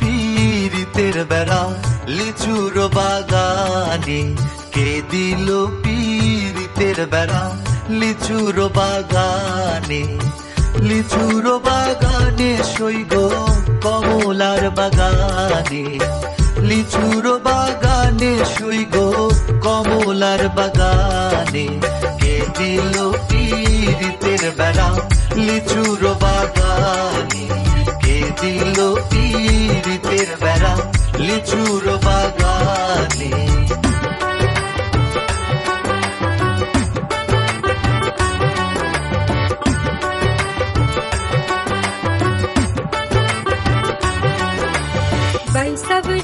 পীরিতের বেড়া লিচুর বাগানে কে দিল পীরিতের বেড়া লিচুর বাগানে লিচুর বাগানে সইগ কমলার বাগানে। লিচুর বাগানে সইগ কমলার বাগানে কে দিল পীরিতের বেড়া লিচুর বাগানে। দিল পীরিতের বেড়া, লিচুর বাগানে।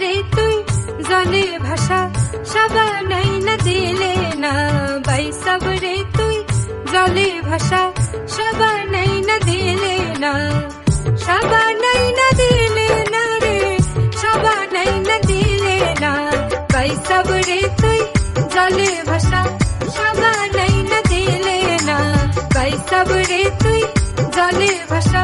রে তুই জলে ভাষা সাবা নাই না দিলে না। বাইসাব রে তুই জলে ভাষা সাবা নাই না দিলে না। সাবা না দিলে না রে সাবা না দিলে না বাইসাব রে তুই জলে ভাষা সাবা না দিলে না বাইসাব রে তুই জলে ভাষা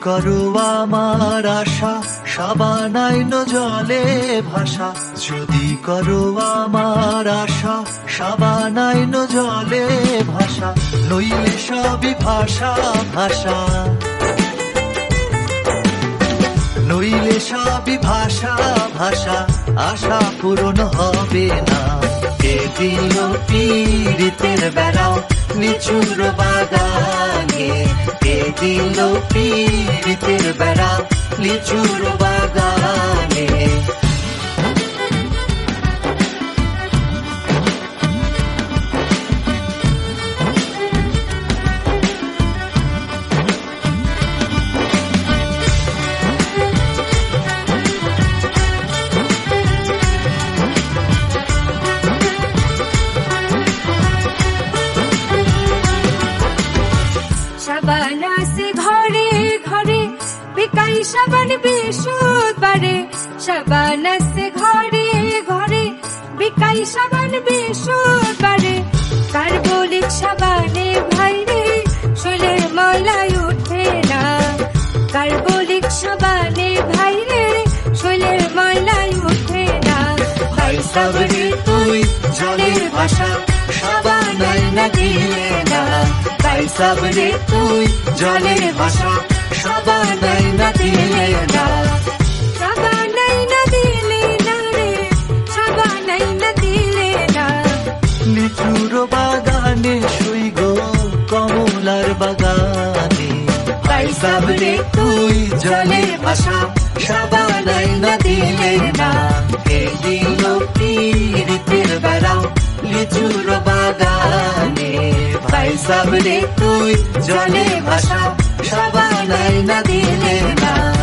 করো আমার আশা সাবানাইন জলে ভাষা যদি করো আমার আশা সাবানাইন জলে ভাষা নইলে সবই ভাষা ভাষা। নইলে সবই ভাষা ভাষা, আশা পূরণ হবে না। কে দিল পীড়িতের বেড়াও নিচুর বাগানে দিল পীড়িতের বেড়া লিচুর বাগানে। সাবান বিশুদ বারে, সাবান আছে ঘরে ঘরে। বিকাই সাবান বিশুদ বারে, কার্বলিক সাবানে ভাইরে, শোলে মলাই উঠে না। কার্বলিক সাবানে ভাইরে, শোলে মলাই উঠে না। ভাই সাবরে তুই জলের ভাষা সাবানাই না দিলে না। ভাই সাবরে তুই জলের ভাষা বাগানে শুই গো কমলার বাগানে ভাই সাবরে তুই জলের ভাষা সাবানাই না দিলে না কে দিল পীড়িতের বেড়াও লিচুর বাগানে ভাই সাবরে তুই জলে সবার না দিলে না।